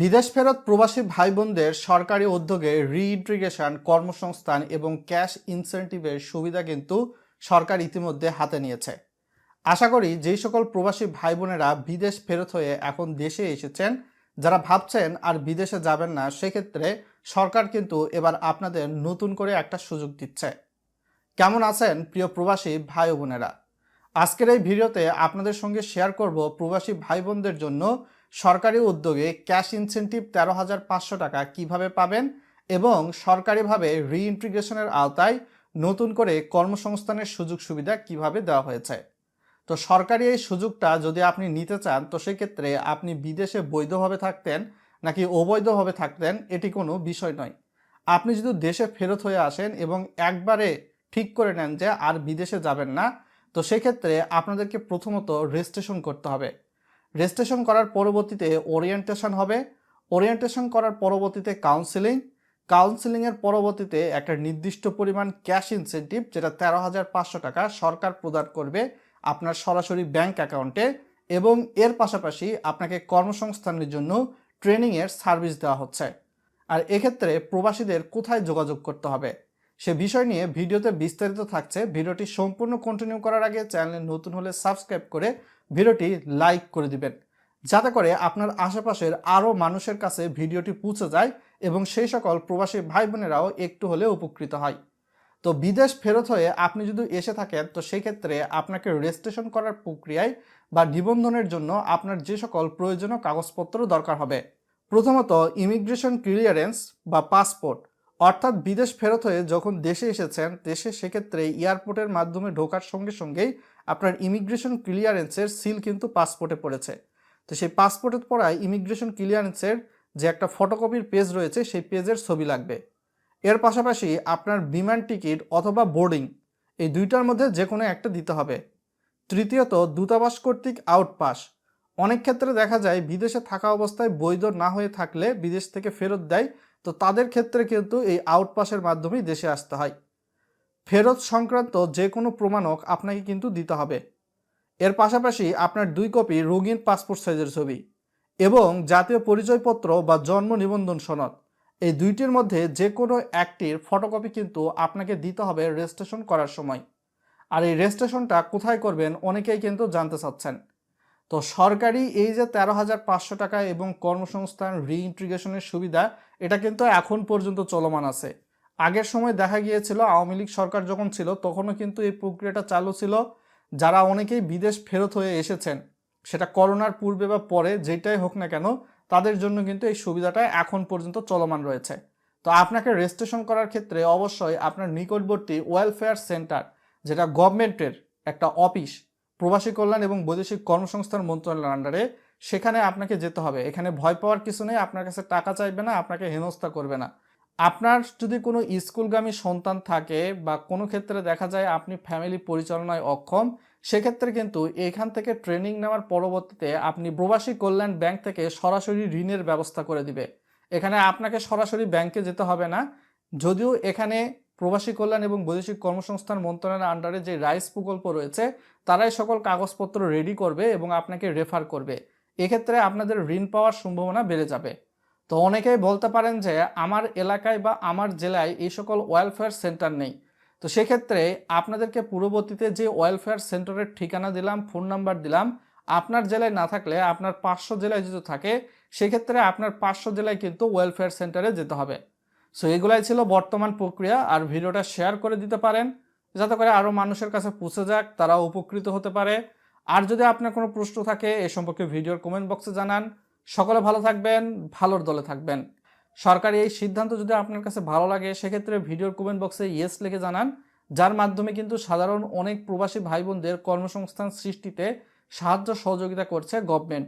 বিদেশ ফেরত প্রবাসী ভাই বোনদের সরকারি উদ্যোগে রিইন্টিগ্রেশন কর্মসংস্থান এবং ক্যাশ ইনসেন্টিভের সুবিধা কিন্তু সরকার ইতিমধ্যে হাতে নিয়েছে। আশা করি যেই সকল প্রবাসী ভাই বোনেরা বিদেশ ফেরত হয়ে এখন দেশে এসেছেন, যারা ভাবছেন আর বিদেশে যাবেন না, সেক্ষেত্রে সরকার কিন্তু এবার আপনাদের নতুন করে একটা সুযোগ দিচ্ছে। কেমন আছেন প্রিয় প্রবাসী ভাই বোনেরা আজকের এই ভিডিওতে আপনাদের সঙ্গে শেয়ার করব প্রবাসী ভাই বোনদের জন্য সরকারি উদ্যোগে ক্যাশ ইনসেন্টিভ তেরো হাজার পাঁচশো টাকা কীভাবে পাবেন এবং সরকারিভাবে রিইন্টিগ্রেশনের আওতায় নতুন করে কর্মসংস্থানের সুযোগ সুবিধা কীভাবে দেওয়া হয়েছে? তো সরকারি এই সুযোগটা যদি আপনি নিতে চান, তো সেক্ষেত্রে আপনি বিদেশে বৈধভাবে থাকতেন নাকি অবৈধভাবে থাকতেন, এটি কোনো বিষয় নয়। আপনি যদি দেশে ফেরত হয়ে আসেন এবং একবারে ঠিক করে নেন যে আর বিদেশে যাবেন না, তো সেক্ষেত্রে আপনাদেরকে প্রথমত রেজিস্ট্রেশন করতে হবে। রেজিস্ট্রেশন করার পরবর্তীতে ওরিয়েন্টেশন হবে। ওরিয়েন্টেশন করার পরবর্তীতে কাউন্সিলিং কাউন্সিলিংয়ের পরবর্তীতে একটা নির্দিষ্ট পরিমাণ ক্যাশ ইনসেন্টিভ যেটা তেরো হাজার পাঁচশো টাকা সরকার প্রদান করবে আপনার সরাসরি ব্যাংক অ্যাকাউন্টে এবং এর পাশাপাশি আপনাকে কর্মসংস্থানের জন্য ট্রেনিংয়ের সার্ভিস দেওয়া হচ্ছে। আর এক্ষেত্রে প্রবাসীদের কোথায় যোগাযোগ করতে হবে? সে বিষয় নিয়ে ভিডিওতে বিস্তারিত থাকছে। ভিডিওটি সম্পূর্ণ কন্টিনিউ করার আগে চ্যানেলে নতুন হলে সাবস্ক্রাইব করে ভিডিওটি লাইক করে দিবেন। যাতে করে আপনার আশেপাশের আরও মানুষের কাছে ভিডিওটি পৌঁছে যায় এবং সেই সকল প্রবাসী ভাই বোনেরাও একটু হলে উপকৃত হয়। তো বিদেশ ফেরত হয়ে আপনি যদি এসে থাকেন, তো সেই ক্ষেত্রে আপনাকে রেজিস্ট্রেশন করার প্রক্রিয়ায় বা নিবন্ধনের জন্য আপনার যে সকল প্রয়োজনীয় কাগজপত্র দরকার হবে। প্রথমত ইমিগ্রেশন ক্লিয়ারেন্স বা পাসপোর্ট অর্থাৎ বিদেশ ফেরত হয়ে যখন দেশে এসেছেন, দেশে সেক্ষেত্রে এয়ারপোর্টের মাধ্যমে ঢোকার সঙ্গে সঙ্গেই আপনার ইমিগ্রেশন ক্লিয়ারেন্সের সিল কিন্তু পাসপোর্টে পড়েছে। তো সেই পাসপোর্টের পড়ায় ইমিগ্রেশন ক্লিয়ারেন্সের যে একটা ফটোকপির পেজ রয়েছে, সেই পেজের ছবি লাগবে। এর পাশাপাশি আপনার বিমান টিকিট অথবা বোর্ডিং এই দুইটার মধ্যে যে কোনো একটা দিতে হবে। তৃতীয়ত, দূতাবাস কর্তৃক আউটপাস অনেক ক্ষেত্রে দেখা যায়, বিদেশে থাকা অবস্থায় বৈধ না হয়ে থাকলে বিদেশ থেকে ফেরত দেয় তো তাদের ক্ষেত্রে কিন্তু এই আউটপাসের মাধ্যমেই দেশে আসতে হয়। ফেরত সংক্রান্ত যে কোনো প্রমাণক আপনাকে কিন্তু দিতে হবে। এর পাশাপাশি আপনার দুই কপি রঙিন পাসপোর্ট সাইজের ছবি এবং জাতীয় পরিচয়পত্র বা জন্ম নিবন্ধন সনদ। এই দুইটির মধ্যে যে কোনো একটির ফটোকপি কিন্তু আপনাকে দিতে হবে রেজিস্ট্রেশন করার সময়। আর এই রেজিস্ট্রেশনটা কোথায় করবেন অনেকেই কিন্তু জানতে চাচ্ছেন। তো সরকারি এই যে তেরো হাজার পাঁচশো টাকা এবং কর্মসংস্থান রিইন্টিগ্রেশনের সুবিধা, এটা কিন্তু এখন পর্যন্ত চলমান আছে। আগের সময় দেখা গিয়েছিল, আওয়ামী লীগ সরকার যখন ছিল, তখনও কিন্তু এই প্রক্রিয়াটা চালু ছিল। যারা অনেকেই বিদেশ ফেরত হয়ে এসেছেন, সেটা করোনার পূর্বে বা পরে যেটাই হোক না কেন, তাদের জন্য কিন্তু এই সুবিধাটা এখন পর্যন্ত চলমান রয়েছে। তো আপনাকে রেজিস্ট্রেশন করার ক্ষেত্রে অবশ্যই আপনার নিকটবর্তী ওয়েলফেয়ার সেন্টার যেটা গভর্নমেন্টের একটা অফিস প্রবাসী কল্যাণ এবং বৈদেশিক কর্মসংস্থান মন্ত্রণালয়ের আন্ডারে সেখানে আপনাকে যেতে হবে। এখানে ভয় পাওয়ার কিছু নেই, আপনার কাছে টাকা চাইবে না, আপনাকে হেনস্থা করবে না। আপনার যদি কোনো স্কুলগামী সন্তান থাকে বা কোনো ক্ষেত্রে দেখা যায় আপনি ফ্যামিলি পরিচালনায় অক্ষম, সেক্ষেত্রে কিন্তু এখান থেকে ট্রেনিং নেওয়ার পরবর্তীতে আপনি প্রবাসী কল্যাণ ব্যাংক থেকে সরাসরি ঋণের ব্যবস্থা করে দিবে। এখানে আপনাকে সরাসরি ব্যাংকে যেতে হবে না, যদিও এখানে প্রবাসী কল্যাণ এবং বৈদেশিক কর্মসংস্থান মন্ত্রণালয়ের আন্ডারে যে রাইস প্রকল্প রয়েছে, তারাই সকল কাগজপত্র রেডি করবে এবং আপনাকে রেফার করবে। এক্ষেত্রে আপনাদের ঋণ পাওয়ার সম্ভাবনা বেড়ে যাবে। তো অনেকেই বলতে পারেন যে, আমার এলাকায় বা আমার জেলায় এই সকল ওয়েলফেয়ার সেন্টার নেই। তো সেক্ষেত্রে আপনাদেরকে পূর্ববর্তীতে যে ওয়েলফেয়ার সেন্টারের ঠিকানা দিলাম ফোন নাম্বার দিলাম, আপনার জেলায় না থাকলে আপনার পাঁচশো জেলায় যদি থাকে, সেক্ষেত্রে আপনার পাঁচশো জেলায় কিন্তু ওয়েলফেয়ার সেন্টারে যেতে হবে। সো এগুলাই ছিল বর্তমান প্রক্রিয়া, আর ভিডিওটা শেয়ার করে দিতে পারেন, যাতে করে আরও মানুষের কাছে পৌঁছে যাক তারা উপকৃত হতে পারে। আর যদি আপনার কোনো প্রশ্ন থাকে, এ সম্পর্কে ভিডিওর কমেন্ট বক্সে জানান। সকলে ভালো থাকবেন, ভালোর দলে থাকবেন। সরকারি এই সিদ্ধান্ত যদি আপনার কাছে ভালো লাগে, সেক্ষেত্রে ভিডিওর কমেন্ট বক্সে ইয়েস লিখে জানান। যার মাধ্যমে কিন্তু সাধারণ অনেক প্রবাসী ভাই বোনদের কর্মসংস্থান সৃষ্টিতে সাহায্য সহযোগিতা করছে গভর্নমেন্ট